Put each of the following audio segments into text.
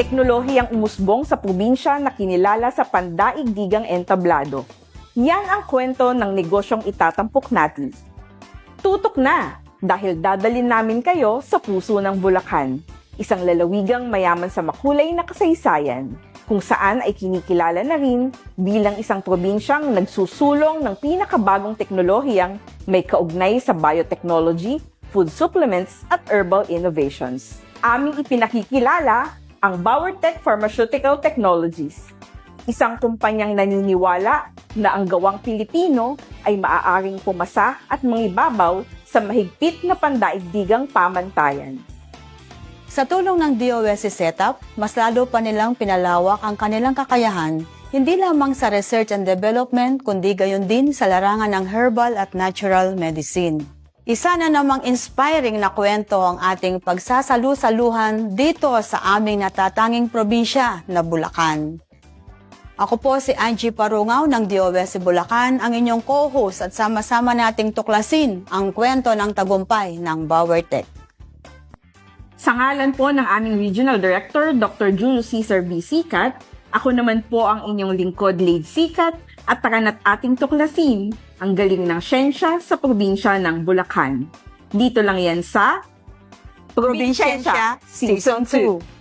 teknolohiyang umusbong sa probinsya na kinilala sa pandaigdigang entablado. Yan ang kwento ng negosyong itatampok natin. Tutok na dahil dadalin namin kayo sa puso ng Bulacan, isang lalawigang mayaman sa makulay na kasaysayan, kung saan ay kinikilala na rin bilang isang probinsyang nagsusulong ng pinakabagong teknolohiyang may kaugnay sa biotechnology, food supplements at herbal innovations. Aming ipinakikilala ang Bauertech Pharmaceutical Technologies, isang kumpanyang naniniwala na ang gawang Pilipino ay maaaring pumasa at mangibabaw sa mahigpit na pandaigdigang pamantayan. Sa tulong ng DOSC setup, mas lalo pa nilang pinalawak ang kanilang kakayahan hindi lamang sa research and development kundi gayon din sa larangan ng herbal at natural medicine. Isa na namang inspiring na kwento ang ating pagsasalu-saluhan dito sa aming natatanging probinsya na Bulacan. Ako po si Angie Parungaw ng DOSC Bulacan, ang inyong co-host at sama-sama nating tuklasin ang kwento ng tagumpay ng Bauertech. Sa ngalan po ng aming Regional Director, Dr. Julio Cesar B. Sikat, ako naman po ang inyong lingkod, Lade Sikat, at taranat ating tuklasin ang galing ng siyensya sa probinsya ng Bulacan. Dito lang yan sa Probinsyensya Season 2.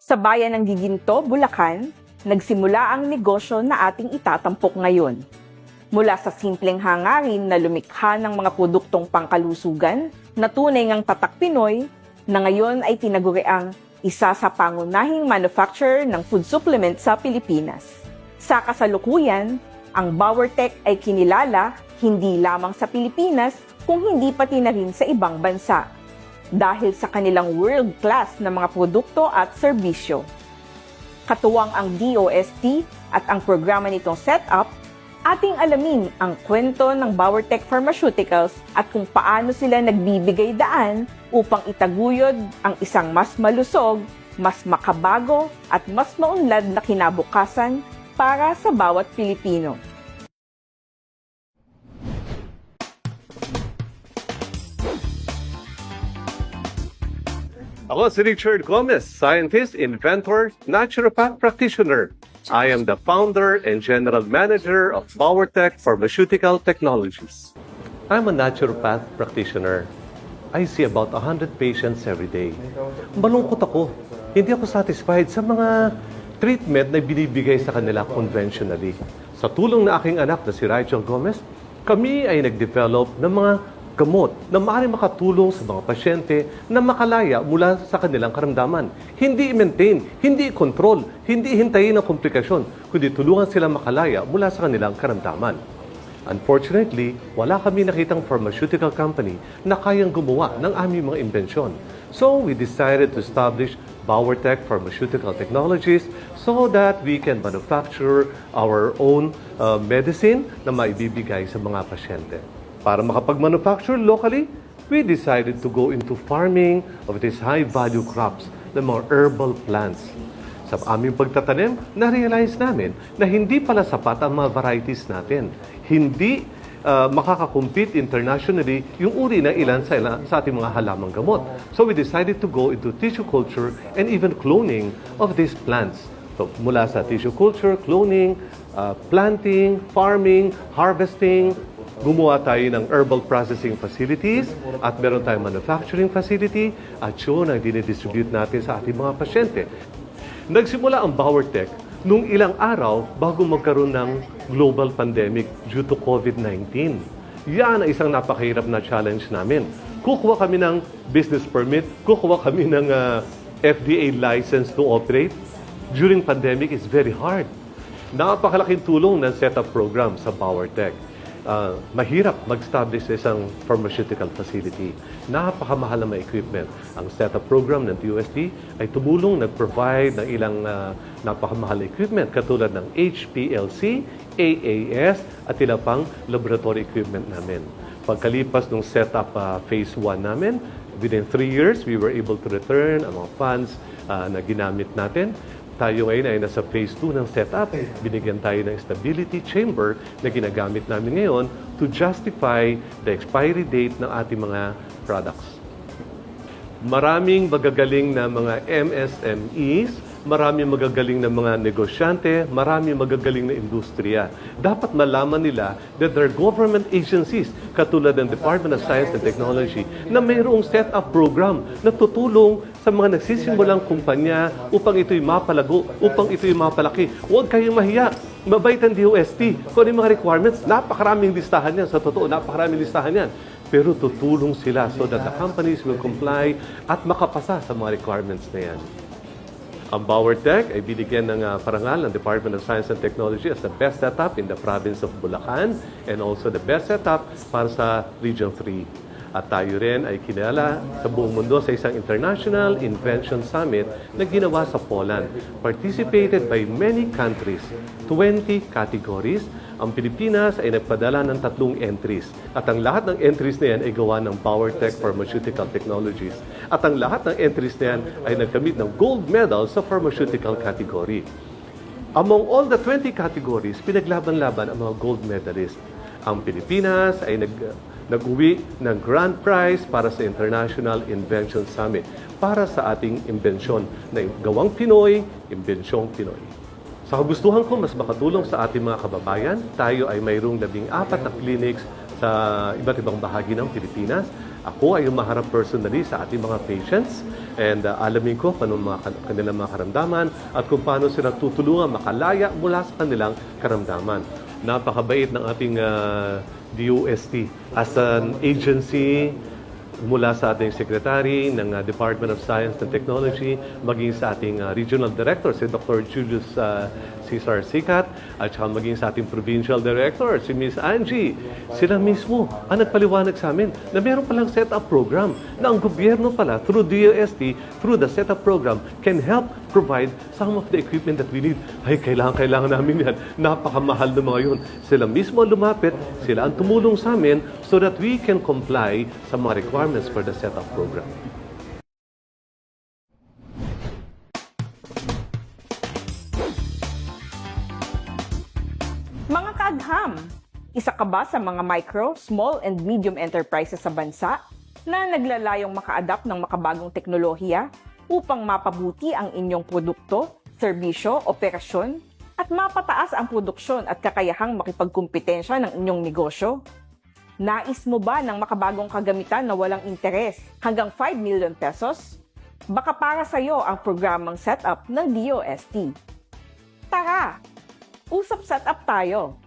Sa bayan ng Giginto, Bulacan, nagsimula ang negosyo na ating itatampok ngayon. Mula sa simpleng hangarin na lumikha ng mga produktong pangkalusugan na tunay ngang tatak Pinoy, na ngayon ay tinaguriang isa sa pangunahing manufacturer ng food supplement sa Pilipinas. Sa kasalukuyan, ang Bauertech ay kinilala hindi lamang sa Pilipinas kung hindi pati na rin sa ibang bansa dahil sa kanilang world-class na mga produkto at serbisyo. Katuwang ang DOST at ang programa nitong setup, ating alamin ang kwento ng Bauertech Pharmaceuticals at kung paano sila nagbibigay daan upang itaguyod ang isang mas malusog, mas makabago at mas maunlad na kinabukasan para sa bawat Pilipino. Ako si Richard Gomez, scientist, inventor, naturopath practitioner. I am the founder and general manager of PowerTech Pharmaceutical Technologies. I'm a naturopath practitioner. I see about 100 patients every day. Malungkot ako. Hindi ako satisfied sa mga treatment na binibigay sa kanila conventionally. Sa tulong na aking anak na si Rachel Gomez, kami ay nag-develop ng mga gamot na maaaring makatulong sa mga pasyente na makalaya mula sa kanilang karamdaman. Hindi i-maintain, hindi i-control, hindi hintayin ang komplikasyon, kundi tulungan sila makalaya mula sa kanilang karamdaman. Unfortunately, wala kami nakitang pharmaceutical company na kayang gumawa ng aming mga imbensyon. So, we decided to establish Bauertech Pharmaceutical Technologies so that we can manufacture our own uh, medicine na maibibigay sa mga pasyente. Para makapag-manufacture locally, we decided to go into farming of these high-value crops, ng mga herbal plants. Sa aming pagtatanim, na-realize namin na hindi pala sapat ang mga varieties natin. Hindi uh, makakakompete internationally yung uri ng ilan sa, ilan sa ating mga halamang gamot. So we decided to go into tissue culture and even cloning of these plants. So mula sa tissue culture, cloning, uh, planting, farming, harvesting, gumawa tayo ng herbal processing facilities at meron tayong manufacturing facility at yun ang dinidistribute natin sa ating mga pasyente. Nagsimula ang Bauertech nung ilang araw bago magkaroon ng global pandemic due to COVID-19. Yan ang isang napakahirap na challenge namin. Kukuha kami ng business permit, kukuha kami ng uh, FDA license to operate. During pandemic, it's very hard. Napakalaking tulong ng setup program sa PowerTech. Ah, mahirap mag-establish sa isang pharmaceutical facility. Napakamahal na mga equipment. Ang setup program ng DOST ay tumulong nag-provide ng ilang ah, napakamahal na equipment katulad ng HPLC, AAS at ilang pang laboratory equipment namin. Pagkalipas ng setup ah, phase 1 namin, within 3 years, we were able to return ang mga funds ah, na ginamit natin. Tayo ngayon ay nasa phase 2 ng setup. Binigyan tayo ng stability chamber na ginagamit namin ngayon to justify the expiry date ng ating mga products. Maraming magagaling na mga MSMEs, maraming magagaling na mga negosyante, maraming magagaling na industriya. Dapat malaman nila that there are government agencies katulad ng Department of Science and Technology na mayroong set-up program na tutulong sa mga nagsisimulang kumpanya upang ito'y mapalago, upang ito'y mapalaki. Huwag kayong mahiya. Mabait ang DOST. Kung ano yung mga requirements, napakaraming listahan yan. Sa totoo, napakaraming listahan yan. Pero tutulong sila so that the companies will comply at makapasa sa mga requirements na yan. Ang Bauer ay binigyan ng ah, parangal ng Department of Science and Technology as the best setup in the province of Bulacan and also the best setup para sa Region 3. At tayo rin ay kinala sa buong mundo sa isang International Invention Summit na ginawa sa Poland. Participated by many countries, 20 categories. Ang Pilipinas ay nagpadala ng tatlong entries. At ang lahat ng entries na yan ay gawa ng PowerTech Pharmaceutical Technologies. At ang lahat ng entries na yan ay nagkamit ng gold medal sa pharmaceutical category. Among all the 20 categories, pinaglaban-laban ang mga gold medalists. Ang Pilipinas ay nag, nag-uwi ng grand prize para sa International Invention Summit para sa ating imbensyon na gawang Pinoy, imbensyong Pinoy. Sa kagustuhan ko, mas makatulong sa ating mga kababayan, tayo ay mayroong labing apat na clinics sa iba't ibang bahagi ng Pilipinas. Ako ay humaharap personally sa ating mga patients and uh, alamin ko kung anong mga kan- kanilang mga karamdaman at kung paano sila tutulungan makalaya mula sa kanilang karamdaman. Napakabait ng ating uh, DOST as an agency mula sa ating secretary ng uh, Department of Science and Technology, maging sa ating uh, regional director, si Dr. Julius uh, Cesar Sikat, at saka maging sa ating provincial director, si Miss Angie. Sila mismo ang nagpaliwanag sa amin na meron palang set-up program na ang gobyerno pala, through DOST, through the set-up program, can help provide some of the equipment that we need. Ay, kailangan, kailangan namin yan. Napakamahal na mga yun. Sila mismo lumapit, sila ang tumulong sa amin so that we can comply sa mga requirements for the setup program. Mga kaagham, isa ka ba sa mga micro, small, and medium enterprises sa bansa na naglalayong maka-adapt ng makabagong teknolohiya upang mapabuti ang inyong produkto, serbisyo, operasyon, at mapataas ang produksyon at kakayahang makipagkumpetensya ng inyong negosyo? Nais mo ba ng makabagong kagamitan na walang interes hanggang 5 million pesos? Baka para sa iyo ang programang setup ng DOST. Tara! Usap setup tayo!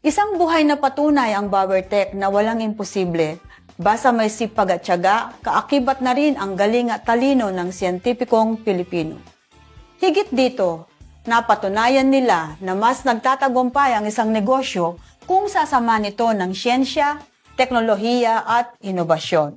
Isang buhay na patunay ang Bauer Tech na walang imposible. Basta may sipag at tiyaga, kaakibat na rin ang galing at talino ng siyentipikong Pilipino. Higit dito, napatunayan nila na mas nagtatagumpay ang isang negosyo kung sasama nito ng siyensya, teknolohiya at inobasyon.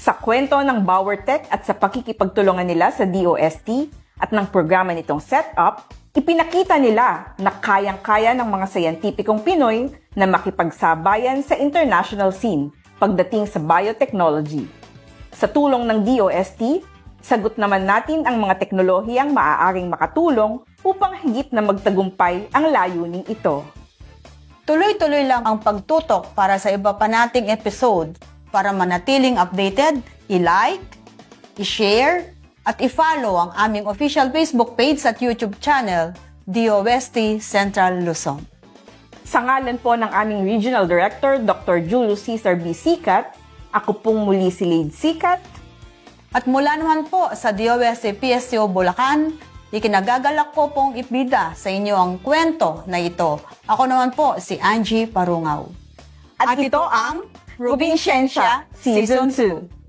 Sa kwento ng Bauer Tech at sa pakikipagtulungan nila sa DOST at ng programa nitong setup, ipinakita nila na kayang-kaya ng mga sayantipikong Pinoy na makipagsabayan sa international scene pagdating sa biotechnology. Sa tulong ng DOST, sagot naman natin ang mga teknolohiyang maaaring makatulong upang higit na magtagumpay ang layuning ito. Tuloy-tuloy lang ang pagtutok para sa iba pa nating episode. Para manatiling updated, i-like, i-share, at i-follow ang aming official Facebook page at YouTube channel, DOST Central Luzon. Sa ngalan po ng aming Regional Director, Dr. Julius Cesar B. Sikat, ako pong muli si Lade Sikat. At mula naman po sa DOST PSCO Bulacan, ikinagagalak ko pong ipida sa inyo ang kwento na ito. Ako naman po si Angie Parungaw. At, ito ang Probinsyensya Season 2.